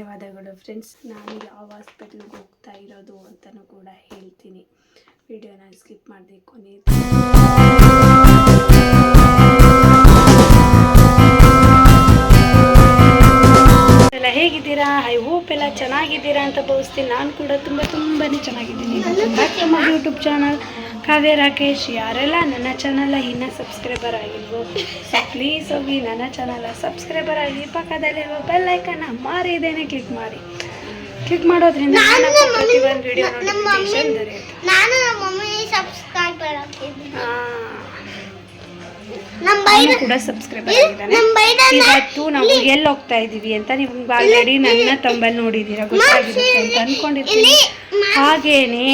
ಧನ್ಯವಾದಗಳು ಫ್ರೆಂಡ್ಸ್. ನಾನು ಯಾವ ಹಾಸ್ಪಿಟ್ಲಿಗೆ ಹೋಗ್ತಾ ಇರೋದು ಅಂತಲೂ ಕೂಡ ಹೇಳ್ತೀನಿ. ವಿಡಿಯೋನ ಸ್ಕಿಪ್ ಮಾಡಿದೆ ಕೊನೆ ಹೇಗಿದ್ದೀರಾ? ಐ ಹೋಪ್ ಎಲ್ಲ ಚೆನ್ನಾಗಿದ್ದೀರಾ ಅಂತ ಭಾವಿಸ್ತೀನಿ. ನಾನು ಕೂಡ ತುಂಬ ತುಂಬಾ ಚೆನ್ನಾಗಿದ್ದೀನಿ ಯೂಟ್ಯೂಬ್ ಚಾನಲ್. ಕಾವ್ಯ ರಾಕೇಶ್ ಯಾರೆಲ್ಲ ನನ್ನ ಚಾನಲ್ ಇನ್ನೂ ಸಬ್ಸ್ಕ್ರೈಬರ್ ಆಗಿಲ್ವೋ ಪ್ಲೀಸ್ ಹೋಗಿ ನನ್ನ ಚಾನಲ್ ಸಬ್ಸ್ಕ್ರೈಬರ್ ಆಗಿ ಪಕ್ಕದಲ್ಲಿರುವ ಬೆಲ್ ಐಕನ್ನ ಮಾರಿದೇನೆ ಕ್ಲಿಕ್ ಮಾಡಿ. ಕ್ಲಿಕ್ ಮಾಡೋದ್ರಿಂದ ನಾನು ಹಾಕೋ ವಿಡಿಯೋ ನೋಟಿಫಿಕೇಶನ್ ದೊರೆಯುತ್ತೆ. ನಾನು ನಮ್ಮ ಮಮ್ಮಿ ಸಬ್ಸ್ಕ್ರೈಬರ್ ಕೂಡ ಸಬ್ಸ್ಕ್ರೈಬರ್ ಆಗಿದ್ದಾನೆ. ಇವತ್ತು ನಾವು ಎಲ್ಲಿ ಹೋಗ್ತಾ ಇದೀವಿ ಅಂತ ನೀವು ಆಲ್ರೆಡಿ ನನ್ನ ತಂಬಲ್ಲಿ ನೋಡಿದ್ದೀರಾ ಗೊತ್ತಾಗಿರುತ್ತೆ ಅಂತ ಅನ್ಕೊಂಡಿರ್ತೀನಿ. ಹಾಗೇನೆ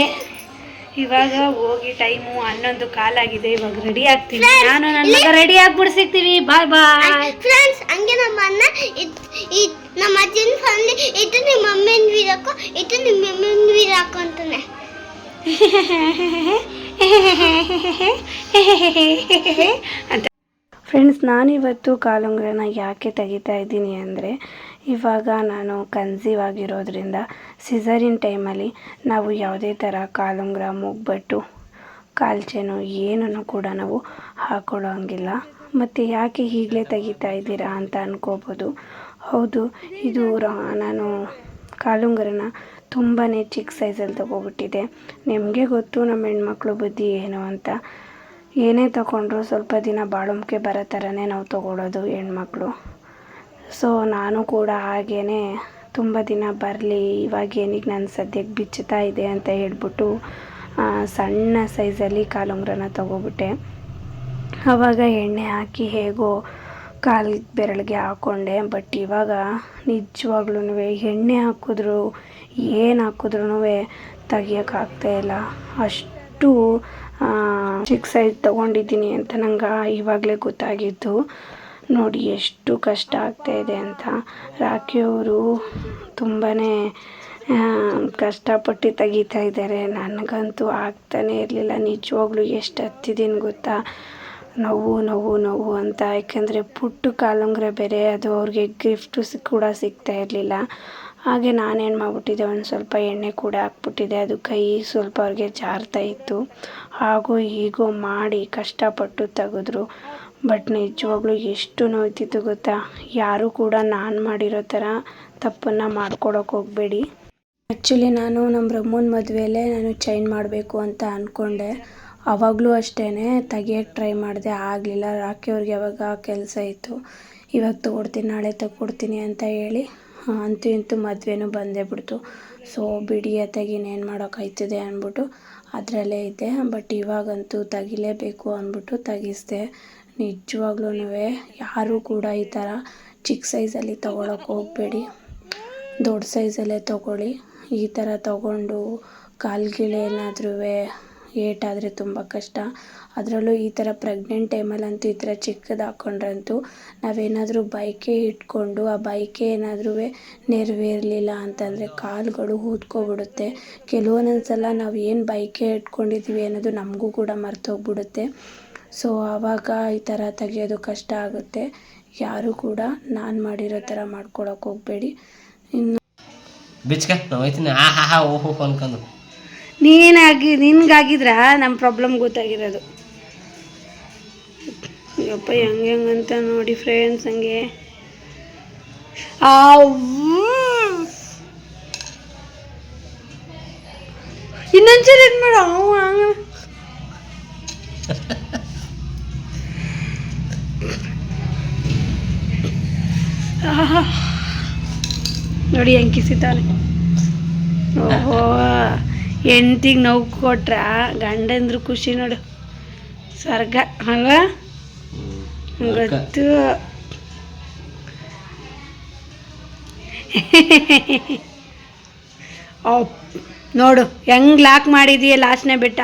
ಇವಾಗ ಹೋಗಿ ಟೈಮು ಹನ್ನೊಂದು ಕಾಲಾಗಿದೆ ಇವಾಗ ರೆಡಿ ಆಗ್ತೀನಿ. ನಾನು ನನ್ನ ಮಗ ರೆಡಿ ಆಗ್ಬಿಟ್ಟು ಸಿಗ್ತೀವಿ ಬಾಯ್ ಬಾಯ್ ಫ್ರೆಂಡ್ಸ್ ಹಂಗೆ ನಮ್ಮ ಅಣ್ಣ ನಮ್ಮ ಅಜ್ಜನ ಫ್ಯಾಮಿಲಿ ಇದು ನಿಮ್ಮ ಮಮ್ಮಿನ ವೀರಕ್ಕೋ ಇದು ನಿಮ್ಮ ಮಮ್ಮಿನ ವೀರಕ್ಕೋ ಅಂತಾನೆ. ಅಂತ. ಫ್ರೆಂಡ್ಸ್ ನಾನಿವತ್ತು ಕಾಲುಂಗ್ರನ ಯಾಕೆ ತೆಗಿತಾ ಇದ್ದೀನಿ ಅಂದರೆ ಇವಾಗ ನಾನು ಕನ್ಸೀವ್ ಆಗಿರೋದ್ರಿಂದ ಸಿಸರಿನ್ ಟೈಮಲ್ಲಿ ನಾವು ಯಾವುದೇ ಥರ ಕಾಲುಂಗ್ರ ಮೂಗ್ಬಟ್ಟು ಚೈನು ಏನನ್ನು ಕೂಡ ನಾವು ಹಾಕೊಳ್ಳೋಂಗಿಲ್ಲ. ಮತ್ತು ಯಾಕೆ ಈಗಲೇ ತೆಗಿತಾ ಇದ್ದೀರಾ ಅಂತ ಅಂದ್ಕೋಬೋದು ಹೌದು, ಇದು ರಾ- ನಾನು ಕಾಲುಂಗರನ ತುಂಬಾ ಚಿಕ್ಕ ಸೈಜಲ್ಲಿ ತೊಗೊಬಿಟ್ಟಿದೆ ನಿಮಗೆ ಗೊತ್ತು ನಮ್ಮ ಹೆಣ್ಮಕ್ಳು ಬುದ್ಧಿ ಏನು ಅಂತ. ಏನೇ ತಗೊಂಡ್ರು ಸ್ವಲ್ಪ ದಿನ ಬಾಳುಂಬಿಕೆ ಬರೋ ಥರನೇ ನಾವು ತೊಗೊಳ್ಳೋದು ಹೆಣ್ಮಕ್ಳು. ಸೊ ನಾನು ಕೂಡ ಹಾಗೇ ತುಂಬ ದಿನ ಬರಲಿ, ಇವಾಗ ಏನಿಗೆ ನಾನು ಸದ್ಯಕ್ಕೆ ಬಿಚ್ಚುತ್ತಾ ಇದೆ ಅಂತ ಹೇಳ್ಬಿಟ್ಟು ಸಣ್ಣ ಸೈಜಲ್ಲಿ ಕಾಲುಂಗ್ರನ ತೊಗೊಬಿಟ್ಟೆ. ಆವಾಗ ಎಣ್ಣೆ ಹಾಕಿ ಹೇಗೋ ಕಾಲು ಬೆರಳಿಗೆ ಹಾಕ್ಕೊಂಡೆ ಬಟ್ ಇವಾಗ ನಿಜವಾಗ್ಲೂ ಎಣ್ಣೆ ಹಾಕಿದ್ರು, ಏನು ಹಾಕಿದ್ರೂ ತೆಗಿಯೋಕ್ಕಾಗ್ತಾ ಇಲ್ಲ. ಅಷ್ಟು ಚಿಕ್ಕ ಸೈಜ್ ತೊಗೊಂಡಿದ್ದೀನಿ ಅಂತ ನಂಗೆ ಇವಾಗಲೇ ಗೊತ್ತಾಗಿದ್ದು. ನೋಡಿ ಎಷ್ಟು ಕಷ್ಟ ಆಗ್ತಾಯಿದೆ ಅಂತ. ಅಂತ ರಾಖಿಯವರು ತುಂಬಾ ಕಷ್ಟಪಟ್ಟು ತೆಗಿತಾ ಇದ್ದಾರೆ. ನನಗಂತೂ ಆಗ್ತಾನೇ ಇರಲಿಲ್ಲ. ನಿಜವಾಗ್ಲೂ ಎಷ್ಟು ಹತ್ತಿದ್ದೀನಿ ಗೊತ್ತಾ? ನೋವು ನೋವು ನೋವು ಅಂತ. ಯಾಕೆಂದರೆ ಪುಟ್ಟು ಕಾಲುಂಗ್ರೆ ಬೇರೆ, ಅದು ಅವ್ರಿಗೆ ಗಿಫ್ಟು ಸಿ ಕೂಡ ಸಿಗ್ತಾ ಇರಲಿಲ್ಲ. ಹಾಗೆ ನಾನೇನು ಮಾಡಿಬಿಟ್ಟಿದ್ದೆ, ಒಂದು ಸ್ವಲ್ಪ ಎಣ್ಣೆ ಕೂಡ ಹಾಕ್ಬಿಟ್ಟಿದ್ದೆ. ಅದು ಕೈ ಸ್ವಲ್ಪ ಅವ್ರಿಗೆ ಜಾರ್ತಾ ಇತ್ತು. ಹಾಗೂ ಹೀಗೋ ಮಾಡಿ ಕಷ್ಟಪಟ್ಟು ತೆಗೆದ್ರು. ಬಟ್ ನಿಜವಾಗ್ಲೂ ಎಷ್ಟು ನೋಯ್ತಿತ್ತು ಗೊತ್ತಾ? ಯಾರೂ ಕೂಡ ನಾನು ಮಾಡಿರೋ ಥರ ತಪ್ಪನ್ನು ಮಾಡ್ಕೊಡೋಕೆ ಹೋಗಬೇಡಿ. ಆ್ಯಕ್ಚುಲಿ ನಾನು ನಮ್ಮ ಬ್ರಹ್ಮನ ಮದುವೆಯಲ್ಲೇ ನಾನು ಚೈನ್ ಮಾಡಬೇಕು ಅಂತ ಅಂದ್ಕೊಂಡೆ ಆವಾಗಲೂ ಅಷ್ಟೇ ತೆಗಿಯೋಕ್ಕೆ ಟ್ರೈ ಮಾಡಿದೆ, ಆಗಲಿಲ್ಲ. ರಾಕಿ ಅವ್ರಿಗೆ ಯಾವಾಗ ಕೆಲಸ ಇತ್ತು? ಇವಾಗ ತೊಗೊಡ್ತೀನಿ, ನಾಳೆ ತಗೊಡ್ತೀನಿ ಅಂತ ಹೇಳಿ ಅಂತೂ ಇಂತೂ ಮದುವೆನೂ ಬಂದೇ ಬಿಡ್ತು. ಸೊ ಬಿಡಿ ತೆಗಿನೇನು ಮಾಡೋಕ್ಕಾಯ್ತದೆ ಅಂದ್ಬಿಟ್ಟು ಅದರಲ್ಲೇ ಇದ್ದೆ. ಬಟ್ ಇವಾಗಂತೂ ತೆಗಿಲೇಬೇಕು ಅಂದ್ಬಿಟ್ಟು ತೆಗಿಸ್ದೆ. ನಿಜವಾಗ್ಲೂ ಯಾರೂ ಕೂಡ ಈ ಥರ ಚಿಕ್ಕ ಸೈಜಲ್ಲಿ ತೊಗೊಳಕ್ಕೆ ಹೋಗಬೇಡಿ. ದೊಡ್ಡ ಸೈಜಲ್ಲೇ ತೊಗೊಳ್ಳಿ. ಈ ಥರ ತೊಗೊಂಡು ಕಾಲ್ಗಿಳೆ ಏನಾದ್ರೂ ಏಟಾದರೆ ತುಂಬ ಕಷ್ಟ. ಅದರಲ್ಲೂ ಈ ಥರ ಪ್ರೆಗ್ನೆಂಟ್ ಟೈಮಲ್ಲಂತೂ ಈ ಥರ ಚಿಕ್ಕದು ಹಾಕ್ಕೊಂಡ್ರಂತೂ ನಾವೇನಾದರೂ ಬೈಕೆ ಇಟ್ಕೊಂಡು ಆ ಬೈಕೆ ಏನಾದ್ರೂ ನೆರವೇರಲಿಲ್ಲ ಅಂತಂದರೆ ಕಾಲುಗಳು ಊದ್ಕೊಬಿಡುತ್ತೆ. ಕೆಲವೊಂದೊಂದು ಸಲ ನಾವು ಏನು ಬೈಕೆ ಇಟ್ಕೊಂಡಿದ್ದೀವಿ ಅನ್ನೋದು ನಮಗೂ ಕೂಡ ಮರ್ತೋಗ್ಬಿಡುತ್ತೆ ಸೊ ಆವಾಗ ಈ ಥರ ತೆಗಿಯೋದು ಕಷ್ಟ ಆಗುತ್ತೆ. ಯಾರೂ ಕೂಡ ನಾನು ಮಾಡಿರೋ ಥರ ಮಾಡ್ಕೊಳಕ್ಕೆ ಹೋಗಬೇಡಿ. ಇನ್ನು ಬಿಚ್ಕ ನಾವು ಹೋಯ್ತೀನಿ. ಆ ಹಾ ಹಾ ಓಹೋ ಅನ್ಕೊಂಡು. ನೀನಾಗಿ ನಿನ್ಗಾಗಿದ್ರ ನಮ್ಮ ಪ್ರಾಬ್ಲಮ್ ಗೊತ್ತಾಗಿರೋದು. ಯಪ್ಪ ಹೆಂಗೆ ಹೆಂಗಂತ ನೋಡಿ ಫ್ರೆಂಡ್ಸ್ ಹಂಗೆ. ಇನ್ನೊಂಚೂರು ಮಾಡೋ ಮಾಡು ನೋಡಿ ಕಿಸಿತಾನೆ. ಓಹೋ ಹೆಂಡ್ತಿಗೆ ನೋವು ಕೊಟ್ರ? ಗಂಡಂದ್ರು ಖುಷಿ ನೋಡು. ಸ್ವರ್ಗ ಅಲ್ವಾ? ಗೊತ್ತು. ಅಪ್ ನೋಡು ಹೆಂಗೆ ಲಾಕ್ ಮಾಡಿದೀಯ ಲಾಸ್ಟ್ನೇ ಬೆಟ್ಟ?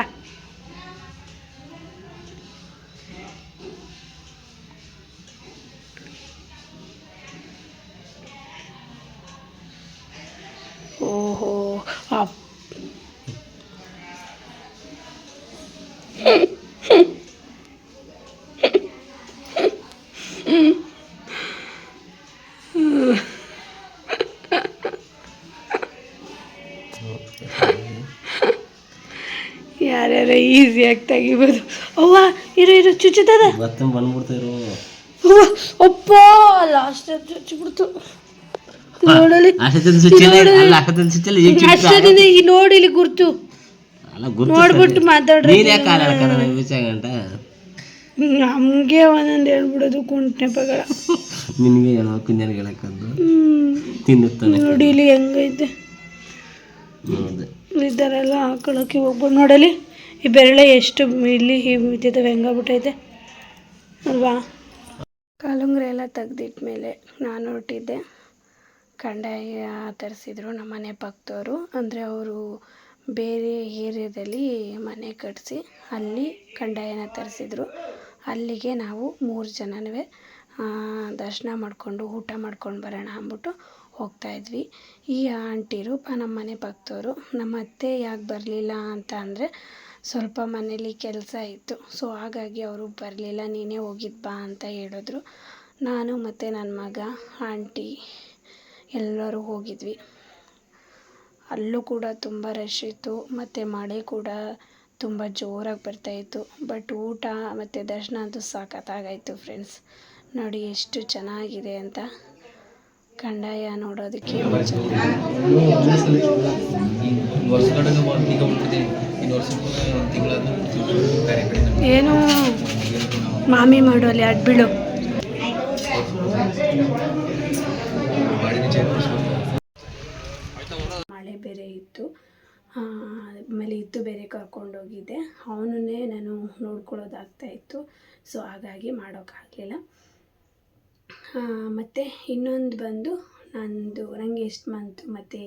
ಥರ ಈಸಿಯಾಗಿ ತೆಗಿಬೋದು. ಅವ್ವ ಇರು ಇರು ಚುಚ್ಚುತ್ತದ ಬತ್ತನ್ ಬಂದ್ಬಿಡ್ತಿರು ಅಪ್ಪ ಲಾಸ್ಟ್ ಚುಚ್ಚಿಬಿಡ್ತು ನೋಡಲಿ. ಅಷ್ಟೊಂದಿಂದ ಗುರ್ತು. ಅಲ್ಲ ಗುರ್ತು ನೋಡ್ಬಿಟ್ಟು ಮಾತಾಡ್ರಿ. ನಮ್ಗೆ ಒಂದೊಂದು ಹೇಳ್ಬಿಡೋದು ಕುಂಟೆಪಗಳ ನಿನಗೆ ಹೇಳೋ ಕುಂಜನಿಗೆ ಹೇಳಕ್ಕಂದು ತಿನ್ನುತ್ತಾನೆ. ನೋಡಿ ಇಲ್ಲಿ ಹೆಂಗೈತೆ. ಈ ಥರ ಎಲ್ಲ ಹಾಕೊಳಕ್ಕೆ ಹೋಗ್ಬೋದು. ನೋಡಲಿ. ಈ ಬೆರಳೆ ಎಷ್ಟು ಇಲ್ಲಿ ಬಿದ್ದಿದ್ದಾವೆ ಹೆಂಗಾಗ್ಬಿಟ್ಟೈತೆ ಅಲ್ವಾ? ಕಾಲುಂಗ್ರೆ ಎಲ್ಲ ತೆಗ್ದಿಟ್ಮೇಲೆ ನಾನು ಹೊರಟಿದ್ದೆ. ಕಂಡಾಯ ತರಿಸಿದ್ರು ನಮ್ಮ ಮನೆ ಪಕ್ಕದವರು ಅಂದರೆ ಅವರು ಬೇರೆ ಏರಿಯಾದಲ್ಲಿ ಮನೆ ಕಟ್ಟಿಸಿ ಅಲ್ಲಿ ಕಂಡಾಯನ ತರಿಸಿದ್ರು. ಅಲ್ಲಿಗೆ ನಾವು ಮೂರು ಜನನೂ ದರ್ಶನ ಮಾಡಿಕೊಂಡು ಊಟ ಮಾಡ್ಕೊಂಡು ಬರೋಣ ಅಂದ್ಬಿಟ್ಟು ಹೋಗ್ತಾಯಿದ್ವಿ ಈ ಆಂಟಿರು ನಮ್ಮ ಮನೆ ಪಕ್ಕದವರು ನಮ್ಮ ಅತ್ತೆ ಯಾಕೆ ಬರಲಿಲ್ಲ ಅಂತ ಅಂದರೆ ಸ್ವಲ್ಪ ಮನೇಲಿ ಕೆಲಸ ಇತ್ತು. ಸೊ ಹಾಗಾಗಿ ಅವರು ಬರಲಿಲ್ಲ. ನೀನೇ ಹೋಗಿದ್ದು ಬಾ ಅಂತ ಹೇಳಿದ್ರು. ನಾನು ಮತ್ತು ನನ್ನ ಮಗ, ಆಂಟಿ ಎಲ್ಲರೂ ಹೋಗಿದ್ವಿ. ಅಲ್ಲೂ ಕೂಡ ತುಂಬ ರಶ್ ಇತ್ತು. ಮತ್ತು ಮಳೆ ಕೂಡ ತುಂಬ ಜೋರಾಗಿ ಬರ್ತಾಯಿತ್ತು ಬಟ್ ಊಟ ಮತ್ತು ದರ್ಶನ ಅಂತೂ ಸಾಕತ್ತಾಗಾಯಿತು ಫ್ರೆಂಡ್ಸ್ ನೋಡಿ ಎಷ್ಟು ಚೆನ್ನಾಗಿದೆ ಅಂತ. ಕಂಡಾಯ ನೋಡೋದಕ್ಕೆ. ಏನು? ಮಾಮಿ ಮಾಡೋಲ್ಲಿ ಅಡ್ಬಿಡು ಮಳೆ ಬೇರೆ ಇತ್ತು. ಆ, ಆಮೇಲೆ ಇತ್ತು ಬೇರೆ ಕರ್ಕೊಂಡೋಗಿದ್ದೆ ಅವನನ್ನೇ ನಾನು ನೋಡ್ಕೊಳ್ಳೋದಾಗ್ತಾ ಇತ್ತು. ಸೊ ಹಾಗಾಗಿ ಮಾಡೋಕ್ಕಾಗಲಿಲ್ಲ. ಮತ್ತು ಇನ್ನೊಂದು ಬಂದು ನಂದು ನನಗೆ ಎಷ್ಟು ಮಂತು ಮತ್ತು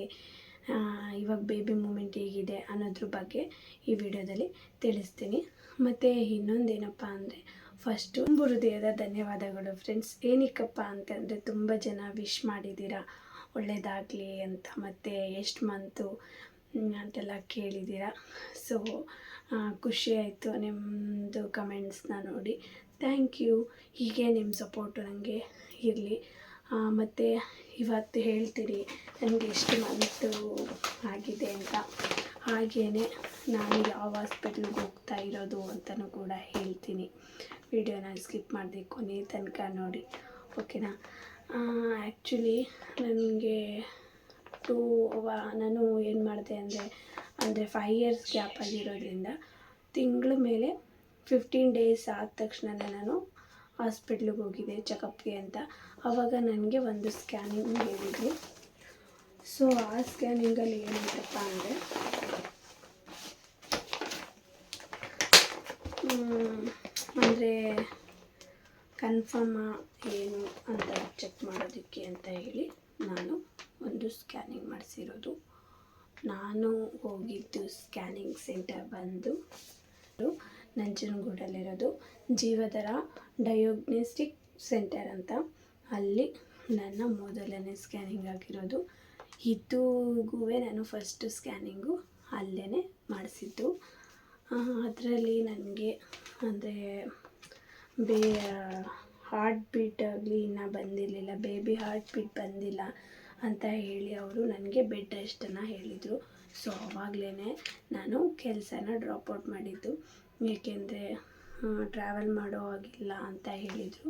ಇವಾಗ ಬೇಬಿ ಮೂಮೆಂಟ್ ಹೇಗಿದೆ ಅನ್ನೋದ್ರ ಬಗ್ಗೆ ಈ ವಿಡಿಯೋದಲ್ಲಿ ತಿಳಿಸ್ತೀನಿ. ಮತ್ತು ಇನ್ನೊಂದೇನಪ್ಪ ಅಂದರೆ ಫಸ್ಟು ತುಂಬ ಹೃದಯದ ಧನ್ಯವಾದಗಳು ಫ್ರೆಂಡ್ಸ್ ಏನಕ್ಕಪ್ಪ ಅಂತಂದರೆ ತುಂಬ ಜನ ವಿಶ್ ಮಾಡಿದ್ದೀರಾ? ಒಳ್ಳೆಯದಾಗಲಿ ಅಂತ, ಮತ್ತು ಎಷ್ಟು ಮಂತು ಅಂತೆಲ್ಲ ಕೇಳಿದ್ದೀರಾ? ಸೊ ಖುಷಿ ಆಯಿತು ನಿಮ್ಮದು ಕಮೆಂಟ್ಸ್ನ ನೋಡಿ. ಥ್ಯಾಂಕ್ ಯು ಹೀಗೆ ನಿಮ್ಮ ಸಪೋರ್ಟು ನನಗೆ ಇರಲಿ. ಮತ್ತು ಇವತ್ತು ಹೇಳ್ತೀರಿ ನನಗೆ ಎಷ್ಟು ಮಂತು ಆಗಿದೆ ಅಂತ. ಹಾಗೆಯೇ ನಾನು ಯಾವ ಹಾಸ್ಪಿಟ್ಲಿಗೆ ಹೋಗ್ತಾ ಇರೋದು ಅಂತಲೂ ಕೂಡ ಹೇಳ್ತೀನಿ. ವಿಡಿಯೋನ ಸ್ಕಿಪ್ ಮಾಡಿದೆ ಕೊನೆ ತನಕ ನೋಡಿ ಓಕೆನಾ ಆ್ಯಕ್ಚುಲಿ ನನಗೆ ಟೂ ನಾನು ಏನು ಮಾಡಿದೆ ಅಂದರೆ ಅಂದರೆ ಫೈವ್ ಇಯರ್ಸ್ ಗ್ಯಾಪ್ ಆಗಿರೋದ್ರಿಂದ ತಿಂಗಳ ಮೇಲೆ ಫಿಫ್ಟೀನ್ ಡೇಸ್ ಆದ ತಕ್ಷಣ ನಾನು ಹಾಸ್ಪಿಟ್ಲಿಗೆ ಹೋಗಿದ್ದೆ ಚೆಕಪ್ಗೆ ಅಂತ. ಆವಾಗ ನನಗೆ ಒಂದು ಸ್ಕ್ಯಾನಿಂಗ್ ಹೇಳಿದ್ರು. ಸೊ, ಆ ಸ್ಕ್ಯಾನಿಂಗಲ್ಲಿ ಏನಂತಪ್ಪ ಅಂದರೆ ಅಂದರೆ ಕನ್ಫರ್ಮ ಏನು ಅಂತ ಚೆಕ್ ಮಾಡೋದಕ್ಕೆ ಅಂತ ಹೇಳಿ ನಾನು ಒಂದು ಸ್ಕ್ಯಾನಿಂಗ್ ಮಾಡಿಸಿರೋದು. ನಾನು ಹೋಗಿದ್ದು ಸ್ಕ್ಯಾನಿಂಗ್ ಸೆಂಟರ್ ಬಂದು ನಂಜನಗೂಡಲ್ಲಿರೋದು ಜೀವದರ ಡಯೋಗ್ನೋಸ್ಟಿಕ್ ಸೆಂಟರ್ ಅಂತ. ಅಲ್ಲಿ ನನ್ನ ಮೊದಲನೇ ಸ್ಕ್ಯಾನಿಂಗ್ ಆಗಿರೋದು. ಇದುಗೂ ನಾನು ಫಸ್ಟ್ ಸ್ಕ್ಯಾನಿಂಗು ಅಲ್ಲೇ ಮಾಡಿಸಿದ್ದು. ಅದರಲ್ಲಿ ನನಗೆ ಅಂದರೆ ಬೇ, ಹಾರ್ಟ್ ಬೀಟ್ ಆಗಲಿ ಇನ್ನೂ ಬಂದಿರಲಿಲ್ಲ, ಬೇಬಿ ಹಾರ್ಟ್ ಬೀಟ್ ಬಂದಿಲ್ಲ ಅಂತ ಹೇಳಿ ಅವರು ನನಗೆ ಬೆಡ್ ರೆಸ್ಟನ್ನು ಹೇಳಿದರು. ಸೊ ಅವಾಗಲೇ ನಾನು ಕೆಲಸನ ಡ್ರಾಪ್ ಔಟ್ ಮಾಡಿದ್ದು. ಏಕೆಂದರೆ ಟ್ರಾವೆಲ್ ಮಾಡೋ ಹಾಗಿಲ್ಲ ಅಂತ ಹೇಳಿದರು.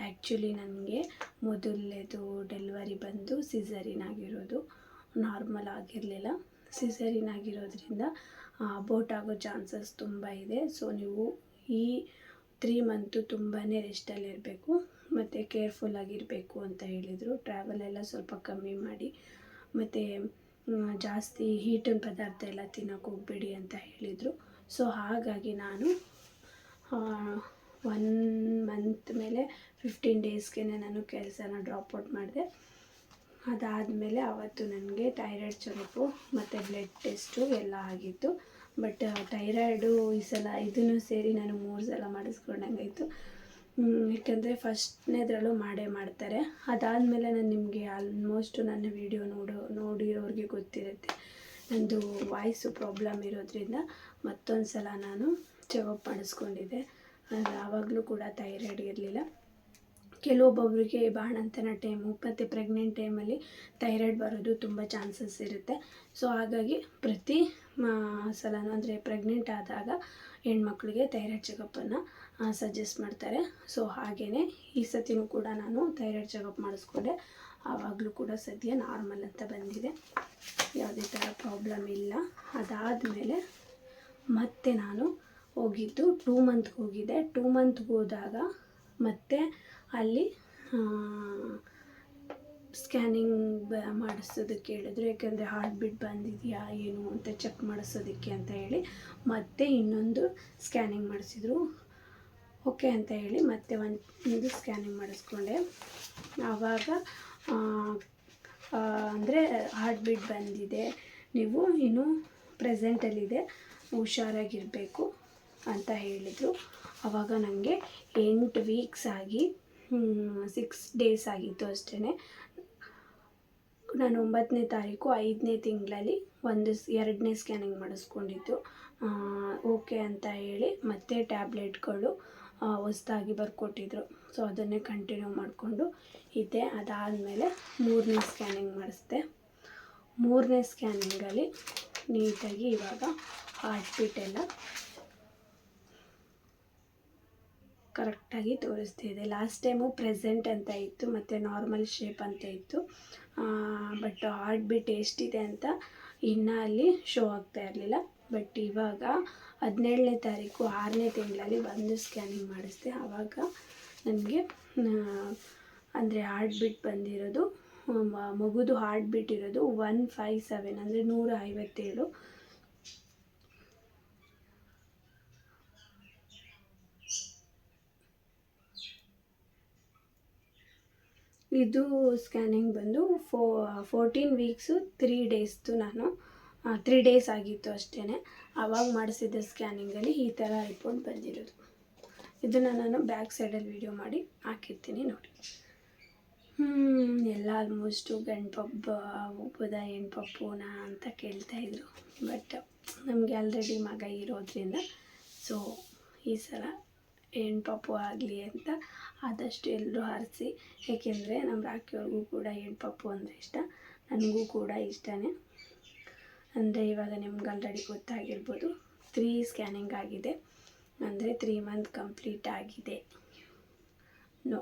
ಆ್ಯಕ್ಚುಲಿ ನನಗೆ ಮೊದಲನೇದು ಡೆಲ್ವರಿ ಬಂದು ಸಿಝರಿನ್ ಆಗಿರೋದು. ನಾರ್ಮಲ್ ಆಗಿರಲಿಲ್ಲ. ಸಿಸರಿನ್ ಆಗಿರೋದ್ರಿಂದ ಅಬೋಟ್ ಆಗೋ ಚಾನ್ಸಸ್ ತುಂಬ ಇದೆ. ಸೊ ನೀವು ಈ ತ್ರೀ ಮಂತು ತುಂಬಾ ರೆಸ್ಟಲ್ಲಿರಬೇಕು ಮತ್ತು ಕೇರ್ಫುಲ್ ಆಗಿರಬೇಕು ಅಂತ ಹೇಳಿದರು. ಟ್ರಾವೆಲ್ ಎಲ್ಲ ಸ್ವಲ್ಪ ಕಮ್ಮಿ ಮಾಡಿ. ಮತ್ತು ಜಾಸ್ತಿ ಹೀಟಿನ ಪದಾರ್ಥ ಎಲ್ಲ ತಿನ್ನೋಕೆ ಹೋಗಬೇಡಿ ಅಂತ ಹೇಳಿದರು. ಸೊ ಹಾಗಾಗಿ ನಾನು ಒನ್ ಮಂತ್ ಮೇಲೆ ಫಿಫ್ಟೀನ್ ಡೇಸ್ಗೆ ನಾನು ಕೆಲಸನ ಡ್ರಾಪ್ಔಟ್ ಮಾಡಿದೆ. ಅದಾದಮೇಲೆ ಆವತ್ತು ನನಗೆ ಥೈರಾಯ್ಡ್ ಚೊರಪು ಮತ್ತು ಬ್ಲಡ್ ಟೆಸ್ಟು ಎಲ್ಲ ಆಗಿತ್ತು. ಬಟ್ ಥೈರಾಯ್ಡು ಈ ಸಲ ಇದನ್ನು ಸೇರಿ ನಾನು ಮೂರು ಸಲ ಮಾಡಿಸ್ಕೊಂಡಂಗಾಯಿತು. ಯಾಕೆಂದರೆ ಫಸ್ಟ್ನೇದ್ರಲ್ಲೂ ಮಾಡೇ ಮಾಡ್ತಾರೆ. ಅದಾದಮೇಲೆ ನಾನು ನಿಮಗೆ ಆಲ್ಮೋಸ್ಟು ನನ್ನ ವಿಡಿಯೋ ನೋಡೋ, ನೋಡಿರೋರಿಗೆ ಗೊತ್ತಿರುತ್ತೆ. ನಂದು ವಾಯ್ಸು ಪ್ರಾಬ್ಲಮ್ ಇರೋದ್ರಿಂದ ಮತ್ತೊಂದು ಸಲ ನಾನು ಚೆಕಪ್ ಮಾಡಿಸ್ಕೊಂಡಿದ್ದೆ. ಅದು ಆವಾಗಲೂ ಕೂಡ ಥೈರಾಯ್ಡ್ ಇರಲಿಲ್ಲ. ಕೆಲವೊಬ್ಬೊಬ್ಬರಿಗೆ ಬಾಣಂತನ ಟೈಮು ಮತ್ತು ಪ್ರೆಗ್ನೆಂಟ್ ಟೈಮಲ್ಲಿ ಥೈರಾಯ್ಡ್ ಬರೋದು ತುಂಬ ಚಾನ್ಸಸ್ ಇರುತ್ತೆ. ಸೊ, ಹಾಗಾಗಿ ಪ್ರತಿ ಸಲನೂ ಅಂದರೆ ಪ್ರೆಗ್ನೆಂಟ್ ಆದಾಗ ಹೆಣ್ಮಕ್ಳಿಗೆ ಥೈರಾಯ್ಡ್ ಚೆಕಪ್ಪನ್ನು ಸಜೆಸ್ಟ್ ಮಾಡ್ತಾರೆ. ಸೊ ಹಾಗೆಯೇ ಈ ಸತಿನೂ ಕೂಡ ನಾನು ಥೈರಾಯ್ಡ್ ಚೆಕಪ್ ಮಾಡಿಸ್ಕೊಂಡೆ. ಆವಾಗಲೂ ಕೂಡ ಸದ್ಯ ನಾರ್ಮಲ್ ಅಂತ ಬಂದಿದೆ. ಯಾವುದೇ ಥರ ಪ್ರಾಬ್ಲಮ್ ಇಲ್ಲ. ಅದಾದ ಮೇಲೆ ಮತ್ತೆ ನಾನು ಹೋಗಿದ್ದು ಟೂ ಮಂತ್ಗೆ ಹೋಗಿದ್ದೆ ಟೂ ಮಂತ್ಗೆ ಹೋದಾಗ ಮತ್ತೆ ಅಲ್ಲಿ ಸ್ಕ್ಯಾನಿಂಗ್ ಬ, ಮಾಡಿಸೋದಕ್ಕೆ ಹೇಳಿದ್ರು ಯಾಕೆಂದರೆ ಹಾರ್ಟ್ ಬೀಟ್ ಬಂದಿದೆಯಾ, ಏನು ಅಂತ ಚೆಕ್ ಮಾಡಿಸೋದಕ್ಕೆ ಅಂತ ಹೇಳಿ ಮತ್ತೆ ಇನ್ನೊಂದು ಸ್ಕ್ಯಾನಿಂಗ್ ಮಾಡಿಸಿದ್ರು. ಓಕೆ ಅಂತ ಹೇಳಿ ಮತ್ತೆ ಒಂದು ಸ್ಕ್ಯಾನಿಂಗ್ ಮಾಡಿಸ್ಕೊಂಡೆ. ಆವಾಗ ಅಂದರೆ ಹಾರ್ಟ್ ಬೀಟ್ ಬಂದಿದೆ. ನೀವು ಇನ್ನೂ ಪ್ರೆಸೆಂಟಲ್ಲಿದೆ ಹುಷಾರಾಗಿರಬೇಕು ಅಂತ ಹೇಳಿದರು. ಆವಾಗ ನನಗೆ ಎಂಟು ವೀಕ್ಸ್ ಆಗಿ ಸಿಕ್ಸ್ ಡೇಸ್ ಆಗಿತ್ತು ಅಷ್ಟೇ ನಾನು ಒಂಬತ್ತನೇ ತಾರೀಕು ಐದನೇ ತಿಂಗಳಲ್ಲಿ ಒಂದು ಎರಡನೇ ಸ್ಕ್ಯಾನಿಂಗ್ ಮಾಡಿಸ್ಕೊಂಡಿದ್ದು. ಓಕೆ ಅಂತ ಹೇಳಿ ಮತ್ತೆ ಟ್ಯಾಬ್ಲೆಟ್ಗಳು ಹೊಸ್ದಾಗಿ ಬರ್ಕೊಟ್ಟಿದ್ರು. ಸೊ ಅದನ್ನೇ ಕಂಟಿನ್ಯೂ ಮಾಡಿಕೊಂಡು ಇದ್ದೆ. ಅದಾದಮೇಲೆ ಮೂರನೇ ಸ್ಕ್ಯಾನಿಂಗ್ ಮಾಡಿಸ್ದೆ. ಮೂರನೇ ಸ್ಕ್ಯಾನಿಂಗಲ್ಲಿ ನೀಟಾಗಿ ಇವಾಗ ಹಾರ್ಟ್ ಬೀಟ್ ಎಲ್ಲ ಕರೆಕ್ಟಾಗಿ ತೋರಿಸ್ತಿದೆ ಲಾಸ್ಟ್ ಟೈಮು ಪ್ರೆಸೆಂಟ್ ಅಂತ ಇತ್ತು, ಮತ್ತು ನಾರ್ಮಲ್ ಶೇಪ್ ಅಂತ ಇತ್ತು. ಬಟ್ ಹಾರ್ಟ್ ಬೀಟ್ ಎಷ್ಟಿದೆ ಅಂತ ಇನ್ನೂ ಅಲ್ಲಿ ಶೋ ಆಗ್ತಾ ಇರಲಿಲ್ಲ. ಬಟ್ ಇವಾಗ ಹದಿನೇಳನೇ ತಾರೀಕು ಆರನೇ ತಿಂಗಳಲ್ಲಿ ಬಂದು ಸ್ಕ್ಯಾನಿಂಗ್ ಮಾಡಿಸ್ದೆ. ಆವಾಗ ನನಗೆ ಅಂದರೆ ಹಾರ್ಟ್ ಬೀಟ್ ಬಂದಿರೋದು ಮಗುದು ಹಾರ್ಟ್ ಬೀಟ್ ಇರೋದು ಒನ್ ಫೈವ್ ಸೆವೆನ್ ಅಂದರೆ ನೂರ ಐವತ್ತೇಳು. ಇದು ಸ್ಕ್ಯಾನಿಂಗ್ ಬಂದು ಫೋ ಫೋರ್ಟೀನ್ ವೀಕ್ಸು ತ್ರೀ ಡೇಸ್ದು ನಾನು ತ್ರೀ ಡೇಸ್ ಆಗಿತ್ತು ಅಷ್ಟೇ ಆವಾಗ ಮಾಡಿಸಿದ್ದ ಸ್ಕ್ಯಾನಿಂಗಲ್ಲಿ ಈ ಥರ ರಿಪೋರ್ಟ್ ಬಂದಿರೋದು. ಇದನ್ನು ನಾನು ಬ್ಯಾಕ್ ಸೈಡಲ್ಲಿ ವೀಡಿಯೋ ಮಾಡಿ ಹಾಕಿರ್ತೀನಿ ನೋಡಿ. ಎಲ್ಲ ಆಲ್ಮೋಸ್ಟು ಗಂಡು ಪಪ್ಪು ಒಬ್ಬದ ಹೆಣ್ಪಪ್ಪುನ ಅಂತ ಕೇಳ್ತಾಯಿದ್ರು ಬಟ್ ನಮಗೆ ಆಲ್ರೆಡಿ ಮಗ ಇರೋದ್ರಿಂದ ಸೊ ಈ ಸಲ ಹೆಣ್ಪಪ್ಪು ಆಗಲಿ ಅಂತ ಆದಷ್ಟು ಎಲ್ಲರೂ ಹರಿಸಿ ಏಕೆಂದರೆ ನಮ್ಮ ರಾಕಿಯವ್ರಿಗೂ ಕೂಡ ಹೆಣ್ಪಪ್ಪು ಅಂದರೆ ಇಷ್ಟ, ನನಗೂ ಕೂಡ ಇಷ್ಟನೇ. ಅಂದರೆ ಇವಾಗ ನಿಮ್ಗೆ ಆಲ್ರೆಡಿ ಗೊತ್ತಾಗಿರ್ಬೋದು ತ್ರೀ ಸ್ಕ್ಯಾನಿಂಗ್ ಆಗಿದೆ. ಅಂದರೆ ತ್ರೀ ಮಂತ್ ಕಂಪ್ಲೀಟ್ ಆಗಿದೆ. ನೋ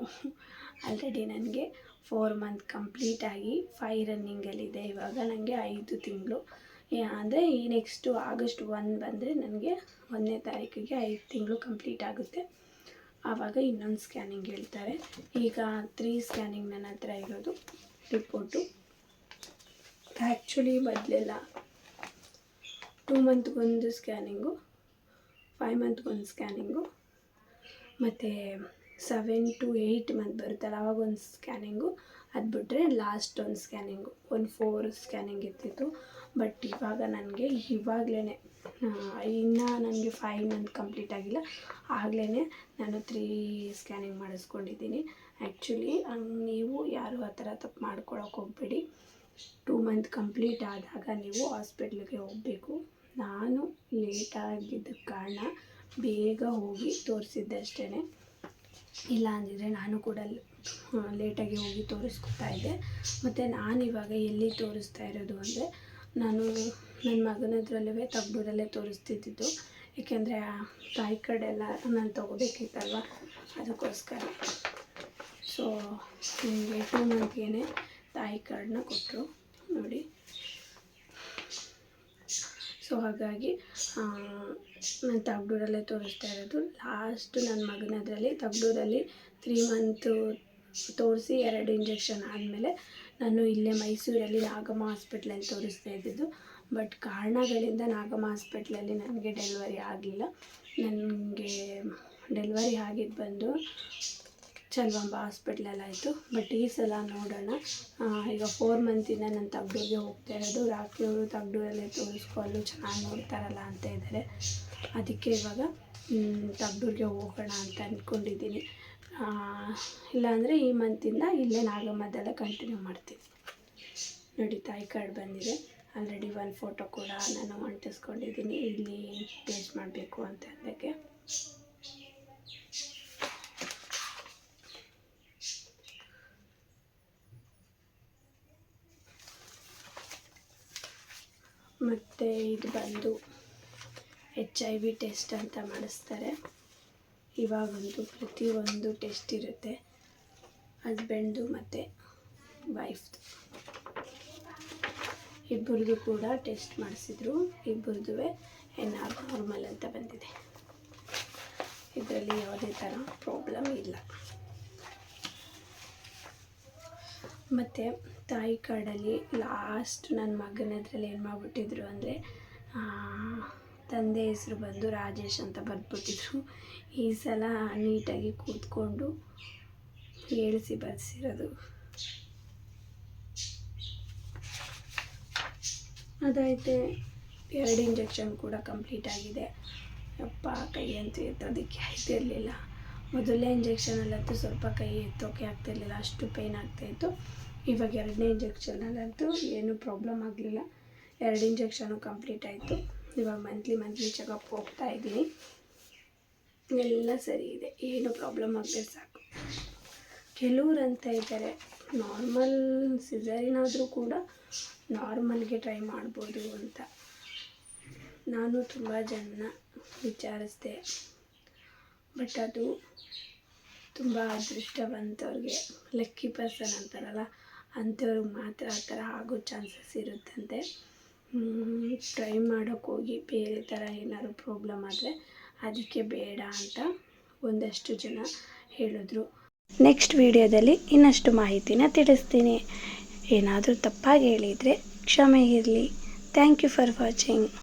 ಆಲ್ರೆಡಿ ನನಗೆ ಫೋರ್ ಮಂತ್ ಕಂಪ್ಲೀಟ್ ಆಗಿ ಫೈ ರನ್ನಿಂಗಲ್ಲಿದೆ ಇವಾಗ ನನಗೆ ಐದು ತಿಂಗಳು. ಅಂದರೆ ಈ ನೆಕ್ಸ್ಟು ಆಗಸ್ಟ್ ಒನ್ ಬಂದರೆ ನನಗೆ ಒಂದನೇ ತಾರೀಕಿಗೆ ಐದು ತಿಂಗಳು ಕಂಪ್ಲೀಟ್ ಆಗುತ್ತೆ. ಆವಾಗ ಇನ್ನೊಂದು ಸ್ಕ್ಯಾನಿಂಗ್ ಹೇಳ್ತಾರೆ. ಈಗ ತ್ರೀ ಸ್ಕ್ಯಾನಿಂಗ್ ನನ್ನ ಹತ್ರ ಇರೋದು ರಿಪೋರ್ಟು ಆ್ಯಕ್ಚುಲಿ ಮೊದಲೆಲ್ಲ ಟೂ ಮಂತ್ಗೊಂದು ಸ್ಕ್ಯಾನಿಂಗು ಫೈವ್ ಮಂತ್ಗೊಂದು ಸ್ಕ್ಯಾನಿಂಗು ಮತ್ತು ಸೆವೆನ್ ಟು ಏಯ್ಟ್ ಮಂತ್ ಬರುತ್ತಲ್ಲ, ಅವಾಗ ಒಂದು ಸ್ಕ್ಯಾನಿಂಗು ಅದು ಬಿಟ್ಟರೆ ಲಾಸ್ಟ್ ಒಂದು ಸ್ಕ್ಯಾನಿಂಗು ಒಂದು ಫೋರ್ ಸ್ಕ್ಯಾನಿಂಗ್ ಇರ್ತಿತ್ತು. ಬಟ್ ಇವಾಗ ನನಗೆ ಇವಾಗಲೇ ಇನ್ನೂ ನನಗೆ ಫೈವ್ ಮಂತ್ ಕಂಪ್ಲೀಟ್ ಆಗಿಲ್ಲ. ಆಗಲೇ ನಾನು ತ್ರೀ ಸ್ಕ್ಯಾನಿಂಗ್ ಮಾಡಿಸ್ಕೊಂಡಿದ್ದೀನಿ. ಆ್ಯಕ್ಚುಲಿ ನೀವು ಯಾರು ಆ ಥರ ತಪ್ಪು ಮಾಡ್ಕೊಳಕ್ಕೆ ಹೋಗಬೇಡಿ. ಟೂ ಮಂತ್ ಕಂಪ್ಲೀಟ್ ಆದಾಗ ನೀವು ಹಾಸ್ಪಿಟ್ಲಿಗೆ ಹೋಗಬೇಕು. ನಾನು ಲೇಟ್ ಕಾರಣ ಬೇಗ ಹೋಗಿ ತೋರಿಸಿದ್ದೆ ಅಷ್ಟೇ ಇಲ್ಲ ಅಂದಿದ್ದರೆ ನಾನು ಕೂಡ ಲೇಟಾಗಿ ಹೋಗಿ ತೋರಿಸ್ಕೊತಾ ಇದ್ದೆ. ಮತ್ತು ನಾನು ಇವಾಗ ಎಲ್ಲಿ ತೋರಿಸ್ತಾ ಇರೋದು ಅಂದರೆ ನಾನು ನನ್ನ ಮಗನ ಹತ್ರಲ್ಲೇ ತಗ್ಡೂರಲ್ಲೇ ತೋರಿಸ್ತಿದ್ದಿದ್ದು. ಏಕೆಂದರೆ ಆ ತಾಯಿ ಕಡೆ ಎಲ್ಲ ನಾನು ತೊಗೋಬೇಕಿತ್ತಲ್ವ? ಅದಕ್ಕೋಸ್ಕರ. ಸೊ ನಿಮಗೆ ಟೂ ಮಂತ್ಗೆ ತಾಯಿ ಕಾರ್ಡನ್ನ ಕೊಟ್ಟರು ನೋಡಿ. ಸೊ ಹಾಗಾಗಿ ನಾನು ತಗ್ಡೂರಲ್ಲೇ ತೋರಿಸ್ತಾ ಇರೋದು. ಲಾಸ್ಟ್ ನನ್ನ ಮಗನದ್ರಲ್ಲಿ, ತಗ್ಡೂರಲ್ಲಿ ತ್ರೀ ಮಂತು ತೋರಿಸಿ ಎರಡು ಇಂಜೆಕ್ಷನ್ ಆದಮೇಲೆ ನಾನು ಇಲ್ಲೇ ಮೈಸೂರಲ್ಲಿ ನಾಗಮ್ಮ ಹಾಸ್ಪಿಟ್ಲಲ್ಲಿ ತೋರಿಸ್ತಾ ಇದ್ದಿದ್ದು. ಬಟ್ ಕಾರಣಗಳಿಂದ ನಾಗಮ್ಮ ಹಾಸ್ಪಿಟ್ಲಲ್ಲಿ ನನಗೆ ಡೆಲಿವರಿ ಆಗಲಿಲ್ಲ. ನನಗೆ ಡೆಲಿವರಿ ಆಗಿದ್ದು ಬಂದು ಚಲ್ವಾಂಬ ಆಯಿತು. ಬಟ್ ಈ ಸಲ ನೋಡೋಣ. ಈಗ ಫೋರ್ ಮಂತಿಂದ ನಾನು ತಗ್ಡೂರಿಗೆ ಹೋಗ್ತಾ ಇರೋದು. ರಾಕಿಯವರು ತಗ್ಡೂರಲ್ಲೇ ತೋರಿಸ್ಕೊಂಡು ಚೆನ್ನಾಗಿ ನೋಡ್ತಾರಲ್ಲ ಅಂತ ಇದ್ದಾರೆ ಅದಕ್ಕೆ ಇವಾಗ ತಗ್ಡೂರಿಗೆ ಹೋಗೋಣ ಅಂತ ಅಂದ್ಕೊಂಡಿದ್ದೀನಿ ಇಲ್ಲಾಂದರೆ ಈ ಮಂತಿಂದ ಇಲ್ಲೇ ನಾಗಮ್ಮದೆಲ್ಲ ಕಂಟಿನ್ಯೂ ಮಾಡ್ತೀನಿ. ನೋಡಿ, ತಾಯಿ ಕಾರ್ಡ್ ಬಂದಿದೆ. ಆಲ್ರೆಡಿ ಒಂದು ಫೋಟೋ ಕೂಡ ನಾನು ಅಂಟಿಸ್ಕೊಂಡಿದ್ದೀನಿ. ಇಲ್ಲಿ ಪೇಸ್ಟ್ ಮಾಡಬೇಕು ಅಂತ ಅದಕ್ಕೆ. ಮತ್ತು ಇದು ಬಂದು ಎಚ್ ಐ ವಿ ಟೆಸ್ಟ್ ಅಂತ ಮಾಡಿಸ್ತಾರೆ. ಇವಾಗಂತೂ ಪ್ರತಿಯೊಂದು ಟೆಸ್ಟ್ ಇರುತ್ತೆ. ಹಸ್ಬೆಂಡ್ದು ಮತ್ತು ವೈಫ್ದು ಇಬ್ಬರದು ಕೂಡ ಟೆಸ್ಟ್ ಮಾಡಿಸಿದ್ರು. ಇಬ್ಬರದು ಎನ್ ಆರ್ ನಾರ್ಮಲ್ ಅಂತ ಬಂದಿದೆ. ಇದರಲ್ಲಿ ಯಾವುದೇ ಥರ ಪ್ರಾಬ್ಲಮ್ ಇಲ್ಲ. ಮತ್ತು ತಾಯಿ ಕಾರ್ಡಲ್ಲಿ ಲಾಸ್ಟ್ ನನ್ನ ಮಗನ ಹತ್ರಲ್ಲಿ ಏನು ಮಾಡಿಬಿಟ್ಟಿದ್ರು ಅಂದರೆ ತಂದೆ ಹೆಸರು ಬಂದು ರಾಜೇಶ್ ಅಂತ ಬರೆದ್ಬಿಟ್ಟಿದ್ರು. ಈ ಸಲ ನೀಟಾಗಿ ಕೂತ್ಕೊಂಡು ಹೇಳಿಸಿ ಬರೆಸಿರೋದು. ಅದಾಯ್ತೆ, ಎರಡು ಇಂಜೆಕ್ಷನ್ ಕೂಡ ಕಂಪ್ಲೀಟ್ ಆಗಿದೆ. ಅಪ್ಪ ಕೈ ಅಂತೂ ಎತ್ತೋದಕ್ಕೆ ಆಯ್ತಿರಲಿಲ್ಲ ಮೊದಲನೇ ಇಂಜೆಕ್ಷನಲ್ಲಂತೂ ಸ್ವಲ್ಪ ಕೈ ಎತ್ತೋಕೆ ಆಗ್ತಿರ್ಲಿಲ್ಲ, ಅಷ್ಟು ಪೇಯ್ನ್ ಆಗ್ತಾಯಿತ್ತು ಇವಾಗ ಎರಡನೇ ಇಂಜೆಕ್ಷನಲ್ಲಂತೂ ಏನೂ ಪ್ರಾಬ್ಲಮ್ ಆಗಲಿಲ್ಲ. ಎರಡು ಇಂಜೆಕ್ಷನು ಕಂಪ್ಲೀಟ್ ಆಯಿತು. ಇವಾಗ ಮಂತ್ಲಿ ಮಂತ್ಲಿ ಚೆಕಪ್ ಹೋಗ್ತಾ ಇದ್ದೀನಿ. ಎಲ್ಲ ಸರಿ ಇದೆ. ಏನು ಪ್ರಾಬ್ಲಮ್ ಆಗದೆ ಸಾಕು. ಕೆಲವ್ರು ಅಂತ ಇದ್ದಾರೆ ನಾರ್ಮಲ್ ಸಿಸರಿನಾದರೂ ಕೂಡ ನಾರ್ಮಲ್ಗೆ ಟ್ರೈ ಮಾಡ್ಬೋದು ಅಂತ. ನಾನು ತುಂಬ ಜನ ವಿಚಾರಿಸ್ದೆ. ಬಟ್ ಅದು ತುಂಬ ಅದೃಷ್ಟವಂತವ್ರಿಗೆ ಲಕ್ಕಿ ಪರ್ಸನ್ ಅಂತಾರಲ್ಲ. ಅಂಥವ್ರಿಗೆ ಮಾತ್ರ ಆ ಥರ ಆಗೋ ಚಾನ್ಸಸ್ ಇರುತ್ತಂತೆ. ಟ್ರೈ ಮಾಡೋಕ್ಕೆ ಹೋಗಿ ಬೇರೆ ಥರ ಏನಾದ್ರು ಪ್ರಾಬ್ಲಮ್ ಆದರೆ ಅದಕ್ಕೆ ಬೇಡ ಅಂತ ಒಂದಷ್ಟು ಜನ ಹೇಳಿದ್ರು. ನೆಕ್ಸ್ಟ್ ವಿಡಿಯೋದಲ್ಲಿ ಇನ್ನಷ್ಟು ಮಾಹಿತಿನ ತಿಳಿಸ್ತೀನಿ. ಏನಾದರೂ ತಪ್ಪಾಗಿ ಹೇಳಿದರೆ ಕ್ಷಮೆ ಇರಲಿ. Thank you for watching